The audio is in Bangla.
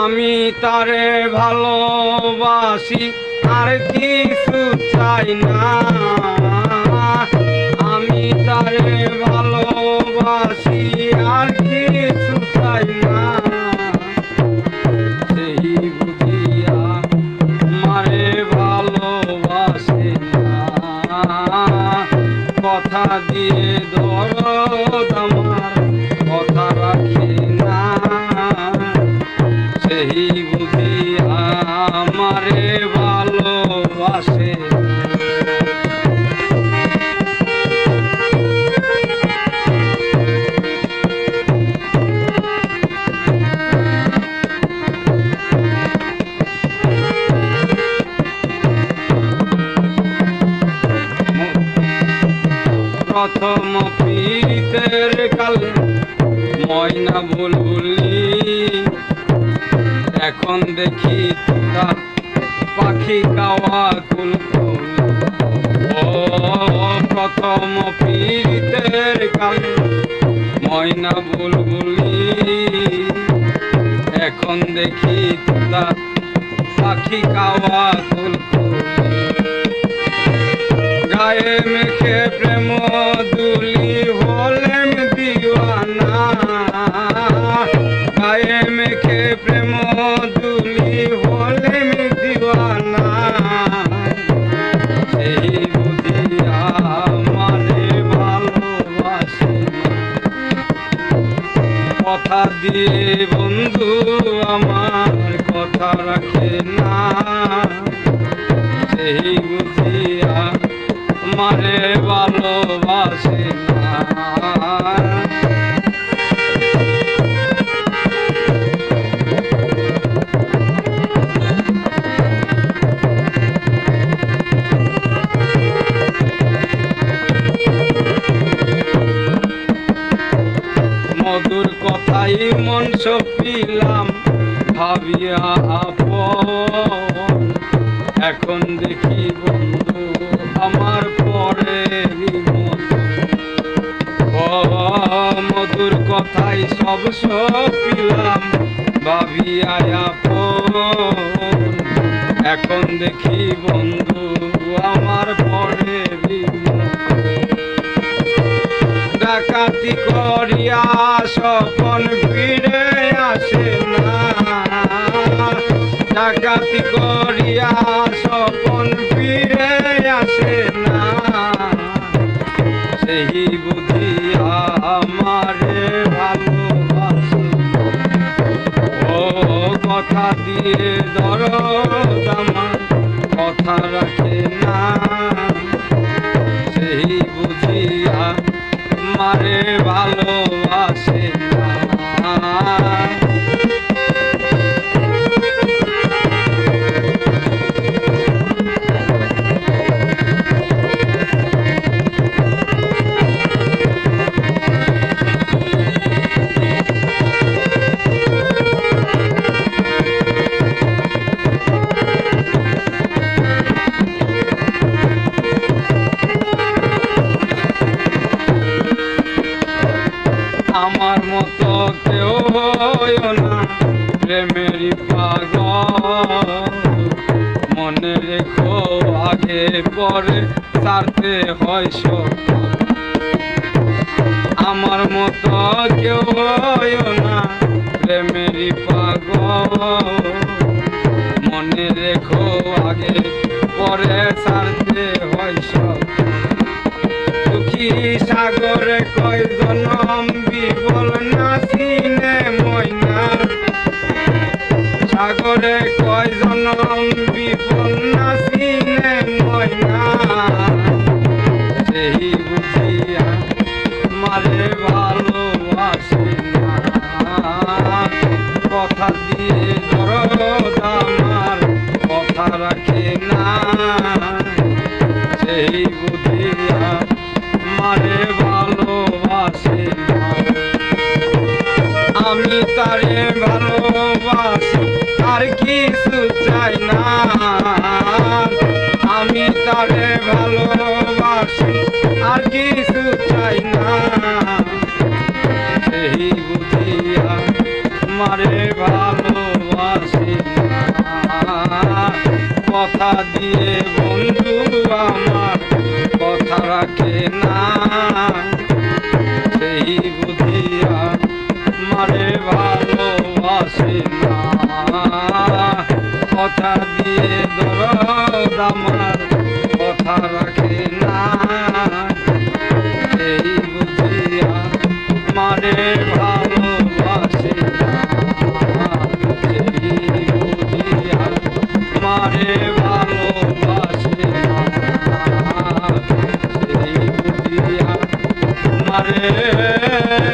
আমি তারে ভালোবাসি আর কিছু চাই না। আমি তারে ভালোবাসি আর কিছু প্রথম পীড়িতের কালে, ময়না বুলবুলি। এখন দেখি তোরা পাখি কাওয়া কুলকুল ও প্রথম পীড়িতের কালে, ময়না বুলবুলি। এখন দেখি তোরা পাখি কাওয়া কুলকুলি গায়ে মেখে প্রেম কথা দিয়ে বন্ধু আমার কথা রাখে না। সেই বুঝিয়া মারে ভালোবাসে না। কথাই মন সপিলাম ভাবিয়া আপন। এখন দেখি বন্ধু, আমার পরে মধুর কথাই সব সপিলাম, ভাবিয়া আপন। এখন দেখি বন্ধু, আমার পরে ডাকাতি করিয়া স্বপন ফিরে আসে না। ডাকাতি করিয়া স্বপন ফিরে আসে না। সেই বুঝিয়া আমারে ভালোবাসে। ও কথা দিয়ে দরদ মতো কেউ হইও না প্রেমেরই পাগল মনে রেখো আগে পরে সারতে হয় সব। আমার মতো কেউ হইও না প্রেমেরই পাগল মনে রেখো আগে পরে সারতে হয় সব সাগরে কয় জনম সাগরে কয় জনম বিবল নাসিনে ময়না? সেই বুঝিয়া মারে ভালোবাসে না। কথা দিয়ে দরদ কথা রাখে না। সেই কিছু চাই না। আমি তারে ভালোবাসি, আর কিছু চাই না। সেই বুঝিয়া মারে ভালোবাসি। কথা দিয়ে বন্ধু আমার, কথা রাখ আমার কথা এই বুঝিয়া মারে ভালোবাসে এই বুঝিয়া মারে ভালোবাসে এই